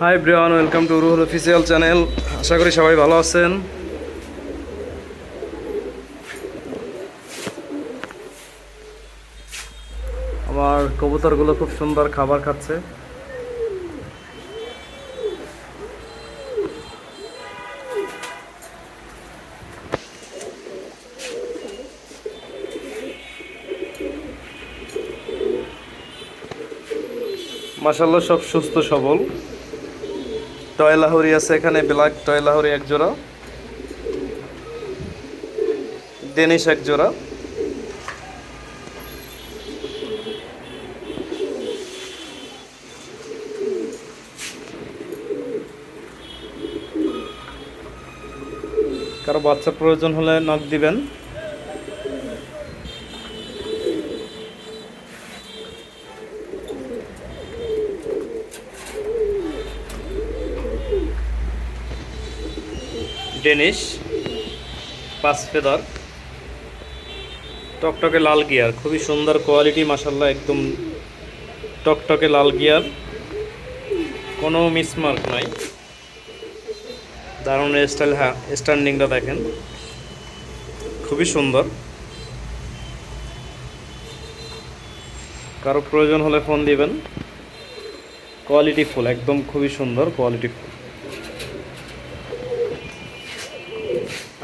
Hi Brian welcome to Ruhul official channel আশা করি সবাই ভালো আছেন। আমার কবুতরগুলো খুব সুন্দর খাবার খাচ্ছে। মাসাল্লাহ সব সুস্থ সবল। টয় লাহোরি আছে এখানে, ব্ল্যাক টয় লাহোরি এক জোড়া। ডেনিশ এক জোড়া। কারও বাচ্চা প্রয়োজন হলে নক দিবেন। ডেনিশ, পাঁচ ফেদার, টকটকে লাল গিয়ার, খুবই সুন্দর কোয়ালিটি মাসাল্লাহ একদম টকটকে লাল গিয়ার, কোনো মিসমার্ক নাই। দারুণ স্টাইল হ্যাঁ স্ট্যান্ডিংটা দেখেন, খুবই সুন্দর। কারও প্রয়োজন হলে ফোন দিবেন। কোয়ালিটি ফুল, একদম খুবই সুন্দর কোয়ালিটি ফুল।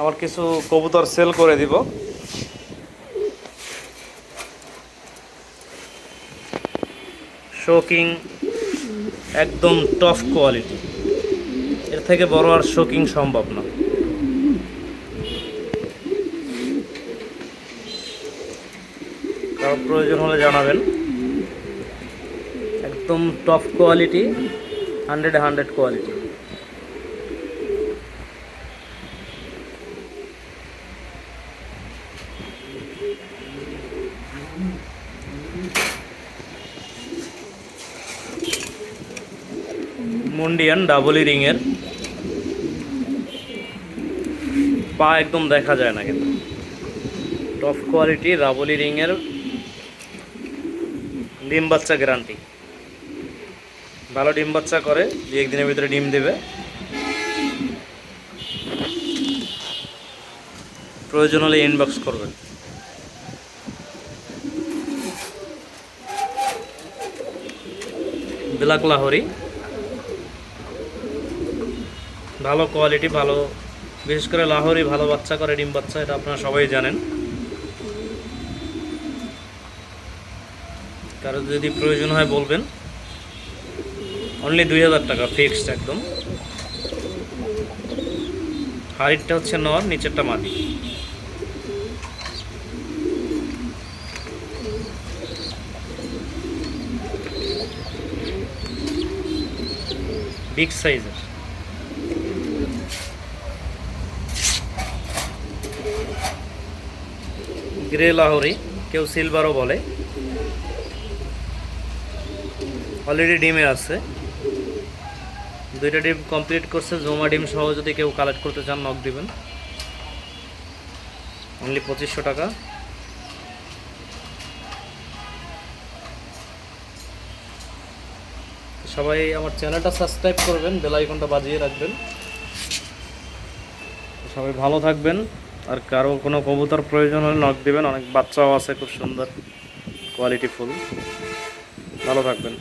আমার কিছু কবুতর সেল করে দিব। শোকিং একদম টফ কোয়ালিটি এর থেকে বড় আর শোকিং সম্ভব না। কারও প্রয়োজন হলে জানাবেন। একদম top quality hundred hundred quality মুন্ডিয়ান ডাবলি রিংয়ের পা একদম দেখা যায় না কিন্তু। টপ কোয়ালিটি রাবলি রিংয়ের ডিম বাচ্চা গ্যারান্টি ভালো ডিম বাচ্চা করে দু একদিনের ভিতরে ডিম দেবে। প্রয়োজন হলে ইনবক্স করবেন ব্ল্যাক লাহোরি। ভালো কোয়ালিটি ভালো, বিশেষ করে লাহোরি ভালো বাচ্চা করে, ডিম বাচ্চা, এটা আপনারা সবাই জানেন। কারও যদি প্রয়োজন হয় বলবেন। অনলি দুই হাজার টাকা ফিক্সড একদম। হাড়িরটা হচ্ছে নর, নিচেরটা মাটি। বিগ সাইজের গ্রে লাহোরি কেউ সিলভারও বলে। অলরেডি ডিমে আছে। দুইটা ডিম কমপ্লিট করছে, জমা ডিম সহ যদি কেউ কালেক্ট করতে চান নক দিবেন। অনলি পঁচিশশো টাকা। সবাই আমার চ্যানেলটা সাবস্ক্রাইব করবেন বেল আইকনটা বাজিয়ে রাখবেন। সবাই ভালো থাকবেন। আর কারও কোনো কবুতর প্রয়োজন হলে নক দেবেন, অনেক বাচ্চাও আছে, খুব সুন্দর কোয়ালিটি ফুল। ভালো থাকবেন।